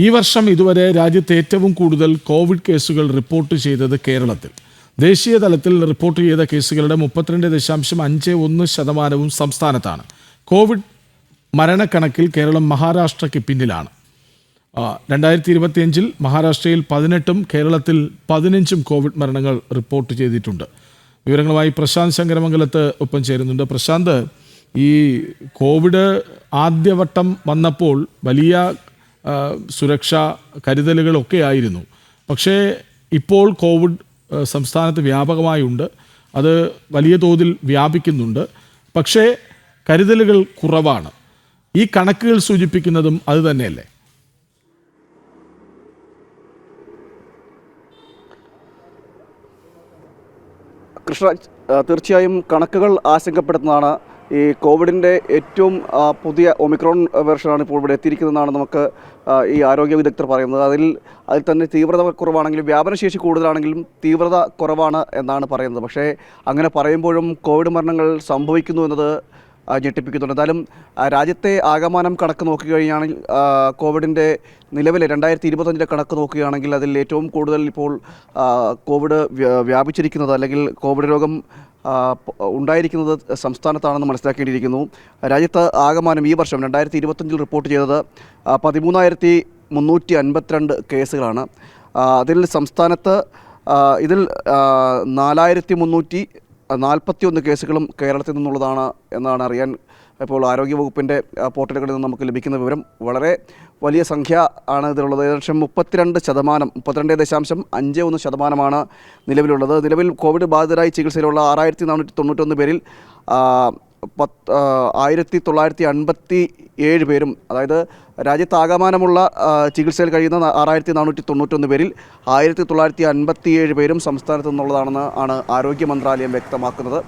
ഈ വർഷം ഇതുവരെ രാജ്യത്ത് ഏറ്റവും കൂടുതൽ കോവിഡ് കേസുകൾ റിപ്പോർട്ട് ചെയ്തത് കേരളത്തിൽ. ദേശീയ തലത്തിൽ റിപ്പോർട്ട് ചെയ്ത കേസുകളുടെ മുപ്പത്തിരണ്ട് ദശാംശം അഞ്ച് ഒന്ന് ശതമാനവും സംസ്ഥാനത്താണ്. കോവിഡ് മരണക്കണക്കിൽ കേരളം മഹാരാഷ്ട്രയ്ക്ക് പിന്നിലാണ്. രണ്ടായിരത്തി ഇരുപത്തിയഞ്ചിൽ മഹാരാഷ്ട്രയിൽ പതിനെട്ടും കേരളത്തിൽ പതിനഞ്ചും കോവിഡ് മരണങ്ങൾ റിപ്പോർട്ട് ചെയ്തിട്ടുണ്ട്. വിവരങ്ങളുമായി പ്രശാന്ത് ശങ്കരമംഗലത്ത് ഒപ്പം ചേരുന്നുണ്ട്. പ്രശാന്ത് ഈ കോവിഡ് ആദ്യവട്ടം വന്നപ്പോൾ വലിയ സുരക്ഷാ കരുതലുകളൊക്കെ ആയിരുന്നു പക്ഷേ ഇപ്പോൾ കോവിഡ് സംസ്ഥാനത്ത് വ്യാപകമായി ഉണ്ട് അത് വലിയ തോതിൽ വ്യാപിക്കുന്നുണ്ട്. പക്ഷേ കരുതലുകൾ കുറവാണ്. ഈ കണക്കുകൾ സൂചിപ്പിക്കുന്നതും അത് തന്നെയല്ലേ? കൃഷ്ണരാജ് ആ, തീർച്ചയായും കണക്കുകൾ ആശങ്കപ്പെടുത്തുന്നതാണ്. ഈ കോവിഡിന്റെ ഏറ്റവും പുതിയ ഒമിക്രോൺ വെർഷനാണ് ഇപ്പോൾ ഇവിടെ എത്തിയിരിക്കുന്നതെന്നാണ് നമുക്ക് ഈ ആരോഗ്യ വിദഗ്ധർ പറയുന്നത്. അതിൽ അതിൽ തന്നെ തീവ്രത കുറവാണെങ്കിലും വ്യാപനശേഷി കൂടുതലാണെങ്കിലും തീവ്രത കുറവാണ് എന്നാണ് പറയുന്നത്. പക്ഷേ അങ്ങനെ പറയുമ്പോഴും കോവിഡ് മരണങ്ങൾ സംഭവിക്കുന്നു എന്നത് ഞെട്ടിപ്പിക്കുന്നുണ്ട്. എന്തായാലും രാജ്യത്തെ ആകമാനം കണക്ക് നോക്കുകയാണെങ്കിൽ ആ, കോവിഡിന്റെ നിലവിലെ രണ്ടായിരത്തി ഇരുപത്തഞ്ചിലെ കണക്ക് നോക്കുകയാണെങ്കിൽ അതിൽ ഏറ്റവും കൂടുതൽ ഇപ്പോൾ കോവിഡ് വ്യ- വ്യാപിച്ചിരിക്കുന്നത് അല്ലെങ്കിൽ കോവിഡ് രോഗം ഉണ്ടായിരിക്കുന്നത് സംസ്ഥാനത്താണെന്ന് മനസ്സിലാക്കേണ്ടിയിരിക്കുന്നു. രാജ്യത്ത് ആകമാനം ഈ വർഷം രണ്ടായിരത്തി ഇരുപത്തഞ്ചിൽ റിപ്പോർട്ട് ചെയ്തത് പതിമൂന്നായിരത്തി മുന്നൂറ്റി അൻപത്തിരണ്ട് കേസുകളാണ് അതിൽ സംസ്ഥാനത്ത് ഇതിൽ നാലായിരത്തി മുന്നൂറ്റി നാൽപ്പത്തി ഒന്ന് കേസുകളും കേരളത്തിൽ നിന്നുള്ളതാണ് എന്നാണ് അറിയാൻ ഇപ്പോൾ ആരോഗ്യവകുപ്പിന്റെ പോർട്ടലുകളിൽ നിന്ന് നമുക്ക് ലഭിക്കുന്ന വിവരം. വളരെ വലിയ സംഖ്യ ആണ് ഇതിലുള്ളത്. ഏകദേശം മുപ്പത്തിരണ്ട് ശതമാനം മുപ്പത്തിരണ്ട് ദശാംശം അഞ്ച് ഒന്ന് ശതമാനമാണ് നിലവിലുള്ളത്. നിലവിൽ കോവിഡ് ബാധിതരായി ചികിത്സയിലുള്ള ആറായിരത്തി നാനൂറ്റി തൊണ്ണൂറ്റൊന്ന് പേരിൽ പത്ത് ആയിരത്തി തൊള്ളായിരത്തി അൻപത്തി ഏഴ് പേരും അതായത് രാജ്യത്താകമാനമുള്ള ചികിത്സയിൽ കഴിയുന്ന ആറായിരത്തി നാനൂറ്റി തൊണ്ണൂറ്റൊന്ന് പേരിൽ ആയിരത്തി തൊള്ളായിരത്തി അൻപത്തി ഏഴ് പേരും സംസ്ഥാനത്തു നിന്നുള്ളതാണെന്ന് ആണ് ആരോഗ്യ മന്ത്രാലയം വ്യക്തമാക്കുന്നത്.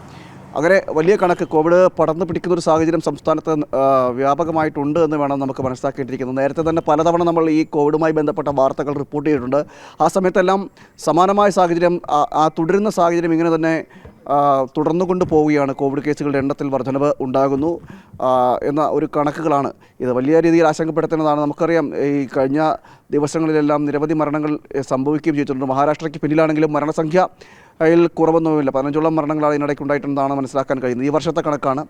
അങ്ങനെ വലിയ കണക്ക് കോവിഡ് പടർന്നു പിടിക്കുന്ന ഒരു സാഹചര്യം സംസ്ഥാനത്ത് വ്യാപകമായിട്ടുണ്ട് എന്ന് വേണം നമുക്ക് മനസ്സിലാക്കേണ്ടിയിരിക്കുന്നത്. നേരത്തെ തന്നെ പലതവണ നമ്മൾ ഈ കോവിഡുമായി ബന്ധപ്പെട്ട വാർത്തകൾ റിപ്പോർട്ട് ചെയ്തിട്ടുണ്ട്. ആ സമയത്തെല്ലാം സമാനമായ സാഹചര്യം ആ- തുടരുന്ന സാഹചര്യം ഇങ്ങനെ തന്നെ തുടർന്നു കൊണ്ട് പോവുകയാണ്. കോവിഡ് കേസുകളുടെ എണ്ണത്തിൽ വർധനവ് ഉണ്ടാകുന്നു. എന്ന ഒരു കണക്കുകളാണ് ഇത്. വലിയ രീതിയിൽ ആശങ്കപ്പെടുത്തുന്നതാണ് നമുക്കറിയാം ഈ കഴിഞ്ഞ ദിവസങ്ങളിലെല്ലാം നിരവധി മരണങ്ങൾ സംഭവിക്കുകയും ചെയ്തിട്ടുണ്ട്. മഹാരാഷ്ട്രയ്ക്ക് പിന്നിലാണെങ്കിലും മരണസംഖ്യ അതിൽ കുറവൊന്നുമില്ല. പതിനഞ്ചോളം മരണങ്ങളാണ് ഇതിനിടയ്ക്ക് ഉണ്ടായിട്ടുണ്ടെന്നാണ് മനസ്സിലാക്കാൻ കഴിയുന്നത്. ഈ വർഷത്തെ കണക്കാണ്.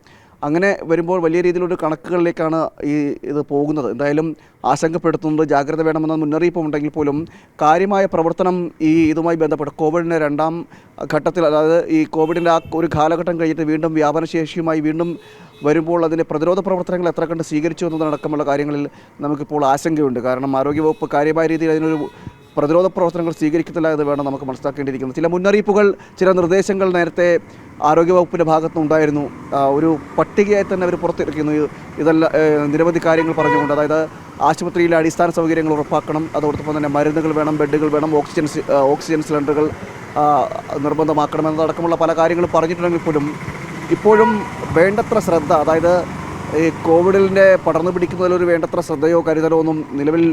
അങ്ങനെ വരുമ്പോൾ വലിയ രീതിയിലൊരു കണക്കുകളിലേക്കാണ് ഈ ഇത് പോകുന്നത്. എന്തായാലും ആശങ്കപ്പെടുത്തുന്നത് ജാഗ്രത വേണമെന്ന മുന്നറിയിപ്പ് ഉണ്ടെങ്കിൽ പോലും കാര്യമായ പ്രവർത്തനം ഈ ഇതുമായി ബന്ധപ്പെട്ട് കോവിഡിന്റെ രണ്ടാം ഘട്ടത്തിൽ അതായത് ഈ കോവിഡിന്റെ ആ ഒരു കാലഘട്ടം കഴിഞ്ഞിട്ട് വീണ്ടും വ്യാപനശേഷിയുമായി വീണ്ടും വരുമ്പോൾ അതിന്റെ പ്രതിരോധ പ്രവർത്തനങ്ങൾ എത്ര കണ്ട് സ്വീകരിച്ചു എന്നതടക്കമുള്ള കാര്യങ്ങളിൽ നമുക്കിപ്പോൾ ആശങ്കയുണ്ട്. കാരണം ആരോഗ്യവകുപ്പ് കാര്യമായ രീതിയിൽ അതിനൊരു പ്രതിരോധ പ്രവർത്തനങ്ങൾ സ്വീകരിക്കത്തില്ല എന്ന് വേണം നമുക്ക് മനസ്സിലാക്കേണ്ടിയിരിക്കുന്നത്. ചില മുന്നറിയിപ്പുകൾ ചില നിർദ്ദേശങ്ങൾ നേരത്തെ ആരോഗ്യവകുപ്പിന്റെ ഭാഗത്തുനിന്നുണ്ടായിരുന്നു ഒരു പട്ടികയായി തന്നെ അവർ പുറത്തിറക്കുന്നു ഇതെല്ലാം നിരവധി കാര്യങ്ങൾ പറഞ്ഞുകൊണ്ട് അതായത് ആശുപത്രിയിലെ അടിസ്ഥാന സൗകര്യങ്ങൾ ഉറപ്പാക്കണം അതോടൊപ്പം തന്നെ മരുന്നുകൾ വേണം ബെഡുകൾ വേണം ഓക്സിജൻ ഓക്സിജൻ സിലിണ്ടറുകൾ നിർബന്ധമാക്കണം എന്നതടക്കമുള്ള പല കാര്യങ്ങളും പറഞ്ഞിട്ടുണ്ടെങ്കിൽ പോലും ഇപ്പോഴും വേണ്ടത്ര ശ്രദ്ധ അതായത് ഈ കോവിഡിന്റെ പടർന്നു പിടിക്കുന്നതിൽ ഒരു വേണ്ടത്ര ശ്രദ്ധയോ കരുതലോ ഒന്നും നിലവിൽ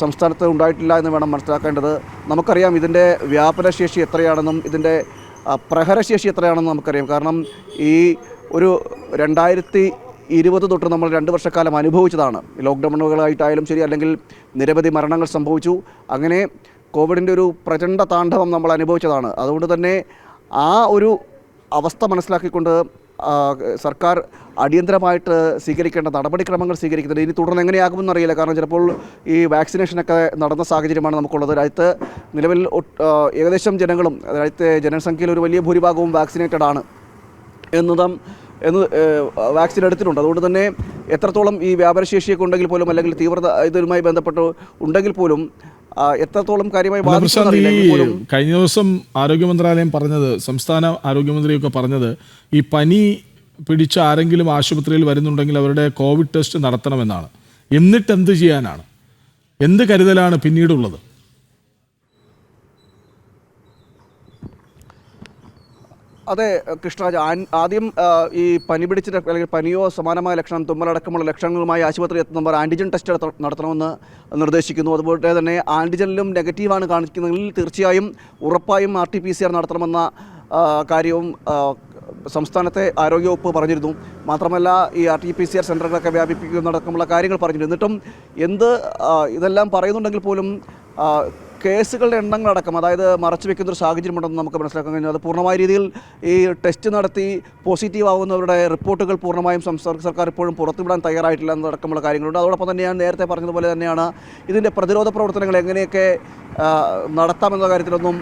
സംസ്ഥാനത്ത് ഉണ്ടായിട്ടില്ല എന്ന് വേണം മനസ്സിലാക്കേണ്ടത്. നമുക്കറിയാം ഇതിന്റെ വ്യാപനശേഷി എത്രയാണെന്നും ഇതിന്റെ പ്രഹരശേഷി എത്രയാണെന്നും നമുക്കറിയാം. കാരണം ഈ ഒരു രണ്ടായിരത്തി ഇരുപത് തൊട്ട് നമ്മൾ രണ്ട് വർഷക്കാലം അനുഭവിച്ചതാണ്. ലോക്ക്ഡൗണുകളായിട്ടായാലും ശരി അല്ലെങ്കിൽ നിരവധി മരണങ്ങൾ സംഭവിച്ചു. അങ്ങനെ കോവിഡിന്റെ ഒരു പ്രചണ്ഡ താണ്ഡവം നമ്മൾ അനുഭവിച്ചതാണ്. അതുകൊണ്ട് തന്നെ ആ ഒരു അവസ്ഥ മനസ്സിലാക്കിക്കൊണ്ട് സർക്കാർ അടിയന്തരമായിട്ട് സ്വീകരിക്കേണ്ട നടപടിക്രമങ്ങൾ സ്വീകരിക്കുന്നുണ്ട്. ഇനി തുടർന്ന് എങ്ങനെയാകുമെന്ന് അറിയില്ല. കാരണം ചിലപ്പോൾ ഈ വാക്സിനേഷനൊക്കെ നടന്ന സാഹചര്യമാണ് നമുക്കുള്ളത്. രാജ്യത്ത് നിലവിൽ ഏകദേശം ജനങ്ങളും രാജ്യത്തെ ജനസംഖ്യയിൽ ഒരു വലിയ ഭൂരിഭാഗവും വാക്സിനേറ്റഡ് ആണ്. എന്നതും എന്ന് വാക്സിൻ എടുത്തിട്ടുണ്ട്. അതുകൊണ്ട് തന്നെ എത്രത്തോളം ഈ വ്യാപനശേഷിയൊക്കെ ഉണ്ടെങ്കിൽ പോലും അല്ലെങ്കിൽ തീവ്രത ഇതുമായി ബന്ധപ്പെട്ട് ഉണ്ടെങ്കിൽ പോലും എത്രത്തോളം കാര്യമായി കഴിഞ്ഞ ദിവസം ആരോഗ്യ മന്ത്രാലയം പറഞ്ഞത് സംസ്ഥാന ആരോഗ്യമന്ത്രിയൊക്കെ പറഞ്ഞത് ഈ പനി പിടിച്ച ആരെങ്കിലും ആശുപത്രിയിൽ വരുന്നുണ്ടെങ്കിൽ അവരുടെ കോവിഡ് ടെസ്റ്റ് നടത്തണമെന്നാണ്. എന്നിട്ട് എന്ത് ചെയ്യാനാണ്? എന്ത് കരുതലാണ് പിന്നീടുള്ളത്? അതെ കൃഷ്ണരാജ് ആദ്യം ഈ പനി പിടിച്ച അല്ലെങ്കിൽ പനിയോ സമാനമായ ലക്ഷണം തുമ്മലടക്കമുള്ള ലക്ഷണങ്ങളുമായി ആശുപത്രി എത്തുന്നവർ ആന്റിജൻ ടെസ്റ്റ് നടത്തണമെന്ന് നിർദ്ദേശിക്കുന്നു. അതുപോലെ തന്നെ ആന്റിജനിലും നെഗറ്റീവാണ് കാണിക്കുന്നതെങ്കിൽ തീർച്ചയായും ഉറപ്പായും R T P C R നടത്തണമെന്ന കാര്യവും സംസ്ഥാനത്തെ ആരോഗ്യവകുപ്പ് പറഞ്ഞിരുന്നു. മാത്രമല്ല ഈ R T P C R സെന്ററുകളൊക്കെ വ്യാപിപ്പിക്കുന്നതടക്കമുള്ള കാര്യങ്ങൾ പറഞ്ഞിരുന്നു. എന്നിട്ടും എന്ത് ഇതെല്ലാം പറയുന്നുണ്ടെങ്കിൽ പോലും കേസുകളുടെ എണ്ണങ്ങളടക്കം അതായത് മറച്ചു വെക്കുന്ന ഒരു സാഹചര്യമുണ്ടെന്ന് നമുക്ക് മനസ്സിലാക്കാൻ കഴിഞ്ഞു. അത് പൂർണമായ രീതിയിൽ ഈ ടെസ്റ്റ് നടത്തി പോസിറ്റീവ് ആവുന്നവരുടെ റിപ്പോർട്ടുകൾ പൂർണമായും സംസ്ഥാന സർക്കാർ ഇപ്പോഴും പുറത്തുവിടാൻ തയ്യാറായിട്ടില്ല എന്നതടക്കമുള്ള കാര്യങ്ങളുണ്ട്. അതോടൊപ്പം തന്നെ ഞാൻ നേരത്തെ പറഞ്ഞതുപോലെ തന്നെയാണ് ഇതിന്റെ പ്രതിരോധ പ്രവർത്തനങ്ങൾ എങ്ങനെയൊക്കെ നടത്താമെന്ന കാര്യത്തിലൊന്നും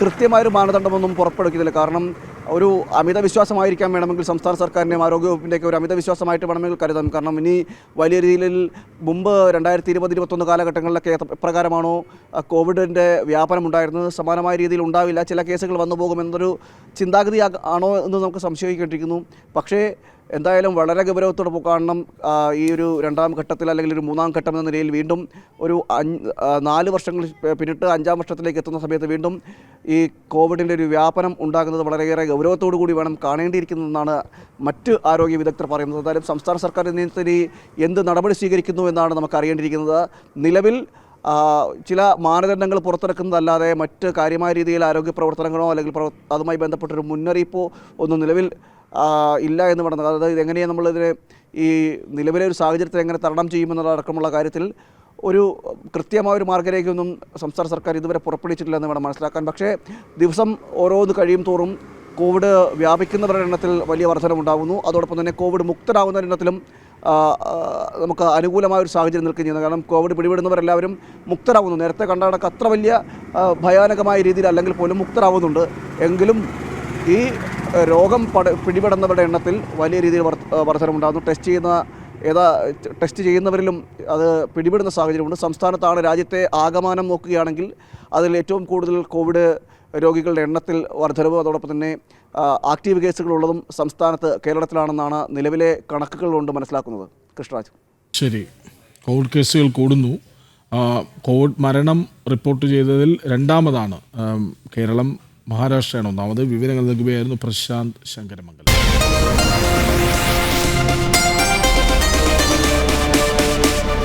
കൃത്യമായൊരു മാനദണ്ഡമൊന്നും പുറപ്പെടുവിക്കുന്നില്ല. കാരണം ഒരു അമിത വിശ്വാസമായിരിക്കാൻ വേണമെങ്കിൽ സംസ്ഥാന സർക്കാരിന്റെയും ആരോഗ്യവകുപ്പിന്റെയൊക്കെ ഒരു അമിത വിശ്വാസമായിട്ട് വേണമെങ്കിൽ കരുതാം. കാരണം ഇനി വലിയ രീതിയിൽ മുമ്പ് രണ്ടായിരത്തി ഇരുപത് ഇരുപത്തൊന്ന് കാലഘട്ടങ്ങളിലൊക്കെ എപ്രകാരമാണോ കോവിഡിന്റെ വ്യാപനം ഉണ്ടായിരുന്നത് സമാനമായ രീതിയിൽ ഉണ്ടാവില്ല. ചില കേസുകൾ വന്നു പോകുമെന്നൊരു ചിന്താഗതി ആണോ എന്ന് നമുക്ക് സംശയിക്കേണ്ടിയിരിക്കുന്നു. പക്ഷേ എന്തായാലും വളരെ ഗൗരവത്തോടെ കാണണം. ഈ ഒരു രണ്ടാം ഘട്ടത്തിൽ അല്ലെങ്കിൽ ഒരു മൂന്നാം ഘട്ടം എന്ന നിലയിൽ വീണ്ടും ഒരു നാല് വർഷങ്ങൾ പിന്നിട്ട് അഞ്ചാം വർഷത്തിലേക്ക് എത്തുന്ന സമയത്ത് വീണ്ടും ഈ കോവിഡിന്റെ ഒരു വ്യാപനം ഉണ്ടാകുന്നത് വളരെയേറെ ഗൗരവത്തോടു കൂടി വേണം കാണേണ്ടിയിരിക്കുന്നതെന്നാണ് മറ്റ് ആരോഗ്യ വിദഗ്ധർ പറയുന്നത്. എന്തായാലും സംസ്ഥാന സർക്കാർ ഇതിന് എന്ത് നടപടി സ്വീകരിക്കുന്നു എന്നാണ് നമുക്ക് അറിയേണ്ടിയിരിക്കുന്നത്. നിലവിൽ ചില മാനദണ്ഡങ്ങൾ പുറത്തിറക്കുന്നതല്ലാതെ മറ്റ് കാര്യമായ രീതിയിൽ ആരോഗ്യ പ്രവർത്തനങ്ങളോ അല്ലെങ്കിൽ അതുമായി ബന്ധപ്പെട്ടൊരു മുന്നറിയിപ്പോ ഒന്നും നിലവിൽ ഇല്ല എന്ന് പറയുന്നത് അതായത് ഇതെങ്ങനെയാണ് നമ്മളിതിനെ ഈ നിലവിലെ ഒരു സാഹചര്യത്തെ എങ്ങനെ തരണം ചെയ്യുമെന്നുള്ളടക്കമുള്ള കാര്യത്തിൽ ഒരു കൃത്യമായ ഒരു മാർഗരേഖയൊന്നും സംസ്ഥാന സർക്കാർ ഇതുവരെ പുറപ്പെടുവിച്ചിട്ടില്ല എന്ന് വേണം മനസ്സിലാക്കാൻ. പക്ഷേ ദിവസം ഓരോന്ന് കഴിയും തോറും കോവിഡ് വ്യാപിക്കുന്നവരുടെ എണ്ണത്തിൽ വലിയ വർധനമുണ്ടാകുന്നു അതോടൊപ്പം തന്നെ കോവിഡ് മുക്തരാകുന്നവരുടെ എണ്ണത്തിലും നമുക്ക് അനുകൂലമായ ഒരു സാഹചര്യം ചെയ്യുന്നു കാരണം കോവിഡ് പിടിപെടുന്നവരെല്ലാവരും മുക്തരാകുന്നു നേരത്തെ കണ്ടാടൊക്കെ അത്ര വലിയ ഭയാനകമായ രീതിയിൽ അല്ലെങ്കിൽ പോലും മുക്തരാകുന്നുണ്ട് എങ്കിലും ഈ രോഗം പട പിടിപെടുന്നവരുടെ എണ്ണത്തിൽ വലിയ രീതിയിൽ വർധനമുണ്ടാകുന്നു. ടെസ്റ്റ് ചെയ്യുന്ന ഏതാ ടെസ്റ്റ് ചെയ്യുന്നവരിലും അത് പിടിപെടുന്ന സാഹചര്യമുണ്ട്. സംസ്ഥാനത്താണ് രാജ്യത്തെ ആകമാനം നോക്കുകയാണെങ്കിൽ അതിൽ ഏറ്റവും കൂടുതൽ കോവിഡ് രോഗികളുടെ എണ്ണത്തിൽ വർധനവ് അതോടൊപ്പം തന്നെ ആക്റ്റീവ് കേസുകളുള്ളതും സംസ്ഥാനത്ത് കേരളത്തിലാണെന്നാണ് നിലവിലെ കണക്കുകൾ കൊണ്ട് മനസ്സിലാക്കുന്നത്. കൃഷ്ണരാജ്. ശരി. കോവിഡ് കേസുകൾ കൂടുന്നു. കോവിഡ് മരണം റിപ്പോർട്ട് ചെയ്തതിൽ രണ്ടാമതാണ് കേരളം മഹാരാഷ്ട്രയാണ് ഒന്നാമത്. വിവരങ്ങൾ നൽകുകയായിരുന്നു പ്രശാന്ത് ശങ്കരമംഗലം.